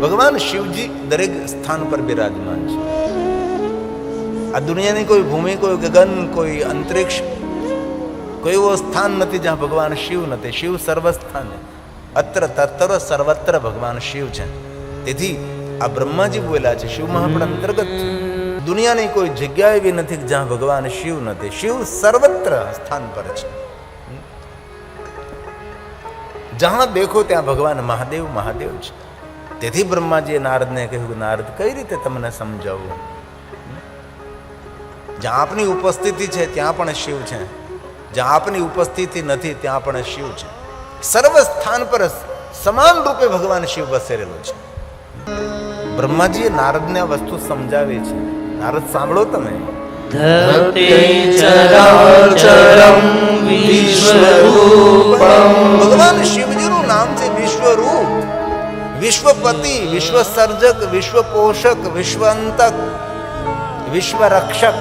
ભગવાન શિવજી દરેક સ્થાન પર બિરાજમાન છે. આ દુનિયાની કોઈ ભૂમિ, કોઈ ગગન, કોઈ અંતરિક્ષ, કોઈ એવો સ્થાન નથી જ્યાં ભગવાન શિવ નથી. શિવ સર્વસ્થાને અત્ર તત્ર સર્વત્ર ભગવાન શિવ છે. તેથી આ બ્રહ્માજી બોલ્યા છે, શિવ મહાપણ અંતર્ગત દુનિયાની કોઈ જગ્યા એવી નથી જ્યાં ભગવાન શિવ નથી. શિવ સર્વત્ર સ્થાન પર છે. જ્યાં દેખો ત્યાં ભગવાન મહાદેવ મહાદેવ છે. તેથી બ્રહ્માજીએ નારદને કહ્યું કે નારદ, કઈ રીતે તમને સમજાવવું જ્યાં આપની ઉપસ્થિતિ છે, ત્યાં પણ શિવ છે. જ્યાં આપની ઉપસ્થિતિ નથી, ત્યાં પણ શિવ છે. સર્વ સ્થાન પર સમાન રૂપે ભગવાન શિવ વસેરેલો છે. બ્રહ્માજીએ નારદને આ વસ્તુ સમજાવી છે. નારદ, સાંભળો તમે. ધતે ચરાચરમ વિશ્વરૂપમ. વિશ્વપતિ, વિશ્વસર્જક, વિશ્વપોષક વિશ્વંતક વિશ્વરક્ષક.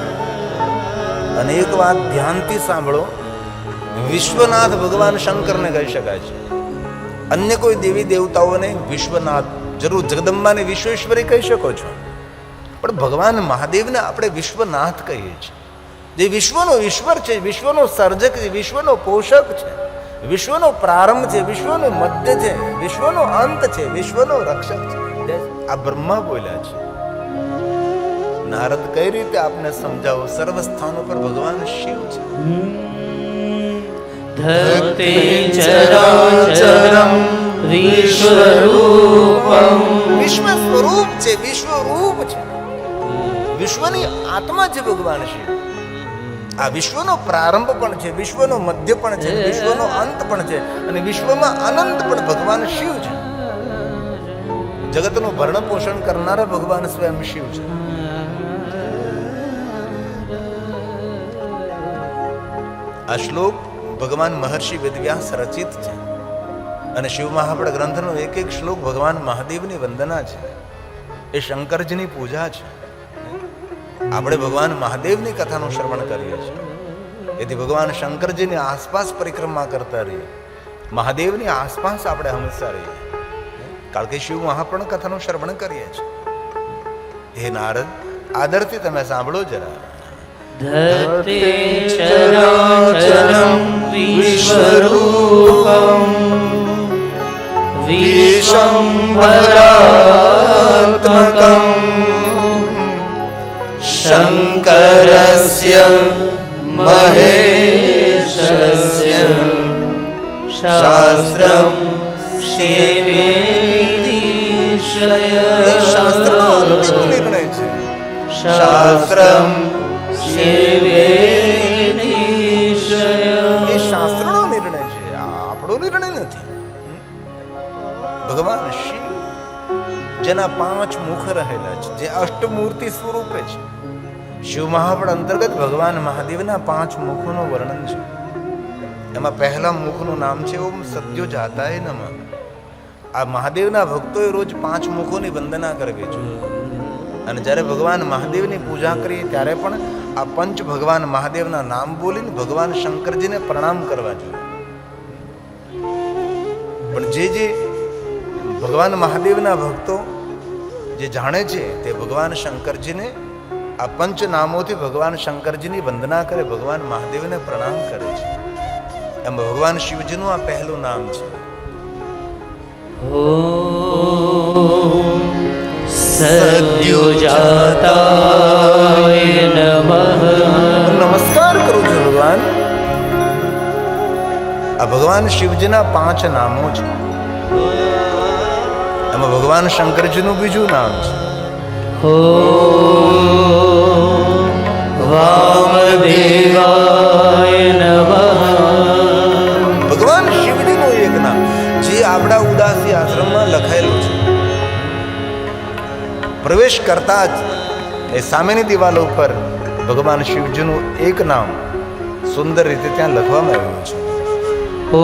અને એક વાત ધ્યાનથી સાંભળો, વિશ્વનાથ ભગવાન શંકરને કહી શકાય છે. અન્ય કોઈ દેવી દેવતાઓને વિશ્વનાથ, જરૂર જગદંબાને વિશ્વેશ્વરી કહી શકો છો. પણ ભગવાન મહાદેવને આપણે વિશ્વનાથ કહીએ છીએ. જે વિશ્વનો ઈશ્વર છે, વિશ્વનો સર્જક છે, વિશ્વનો પોષક છે. વિશ્વનો પ્રારંભ છે વિશ્વનો મધ્ય છે વિશ્વનો અંત છે વિશ્વનો રક્ષક છે. આ બ્રહ્મા બોલ્યા છે. નારદ કઈ રીતે આપને સમજાવો? સર્વ સ્થાનો પર ભગવાન શિવ છે. ચરાચરમ વિશ્વરૂપમ. વિશ્વ સ્વરૂપ છે વિશ્વરૂપ છે. વિશ્વની આત્મા છે ભગવાન શિવ. આ વિશ્વનો પ્રારંભ પણ છે વિશ્વનો મધ્ય પણ છે વિશ્વનો અંત પણ છે અને વિશ્વમાં અનંત પણ ભગવાન શિવ છે. જગતનું ભરણ પોષણ કરનારા ભગવાન સ્વયં શિવ છે. આ શ્લોક ભગવાન મહર્ષિ વેદવ્યાસ રચિત છે અને શિવ મહાપડ ગ્રંથનો એક એક શ્લોક ભગવાન મહાદેવની વંદના છે. એ શંકરજીની પૂજા છે. આપણે ભગવાન મહાદેવની કથાનું શ્રવણ કરીએ છીએ. એથી ભગવાન શંકરજીની આસપાસ પરિક્રમા કરતા રહીએ. મહાદેવની આસપાસ આપણે હંમેશા રહીએ. કારણ કે શિવ મહાપણ કથાનું શ્રવણ કરીએ છીએ. હે નારદ આદરથી તમે સાંભળો જરા. વિશ્વંભરાત્મકમ શંકરસ્ય મહેશસ્ય શાસ્ત્રમ એ જેના પાંચ મુખ રહેલા છે, જે અષ્ટમૂર્તિ સ્વરૂપે છે. શિવ મહાપડ અંતર્ગત ભગવાન મહાદેવના પાંચ મુખોનું વર્ણન છે. એમાં પહેલા મુખનું નામ છે ઓમ સત્યો જાતાય નમઃ. આ મહાદેવના ભક્તોએ રોજ પાંચ મુખોની વંદના કરવી જોઈએ. અને જ્યારે ભગવાન મહાદેવની પૂજા કરીએ ત્યારે પણ આ પંચ ભગવાન મહાદેવના નામ બોલીને ભગવાન શંકરજીને પ્રણામ કરવા જોઈએ. પણ જે જે ભગવાન મહાદેવના ભક્તો જે જાણે છે તે ભગવાન શંકરજીને આ પંચ નામોથી ભગવાન શંકરજીની વંદના કરે ભગવાન મહાદેવને પ્રણામ કરે છે. એમ ભગવાન શિવજીનું આ પહેલું નામ છે. નમસ્કાર કરું છું ભગવાન. આ ભગવાન શિવજીના પાંચ નામો છે. એમાં ભગવાન શંકરજીનું બીજું નામ છે. ભગવાન શિવજીનું એક નામ જે આપણા ઉદાસી આશ્રમમાં લખાયેલું છે. પ્રવેશ કરતા જ એ સામેની દિવાલ ઉપર ભગવાન શિવજીનું એક નામ સુંદર રીતે ત્યાં લખવામાં આવ્યું છે. ઓ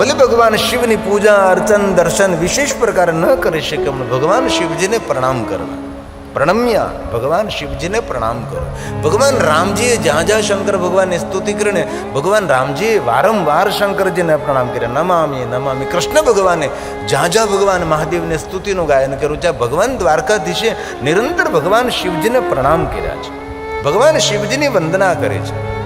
ભલે ભગવાન શિવની પૂજા, અર્ચન, દર્શન વિશેષ પ્રકારે ન કરી શકે, પણ ભગવાન શિવજીને પ્રણામ કરવા. પ્રણમ્યા ભગવાન શિવજીને પ્રણામ કરો. ભગવાન રામજીએ જ્યાં જ્યાં શંકર ભગવાનની સ્તુતિ કરીને, ભગવાન રામજીએ વારંવાર શંકરજીને પ્રણામ કર્યા. નમામી નમામી, કૃષ્ણ ભગવાને જ્યાં જ્યાં ભગવાન મહાદેવની સ્તુતિનું ગાયન કર્યું, ત્યાં ભગવાન દ્વારકાધીશે નિરંતર ભગવાન શિવજીને પ્રણામ કર્યા છે. ભગવાન શિવજીની વંદના કરે છે.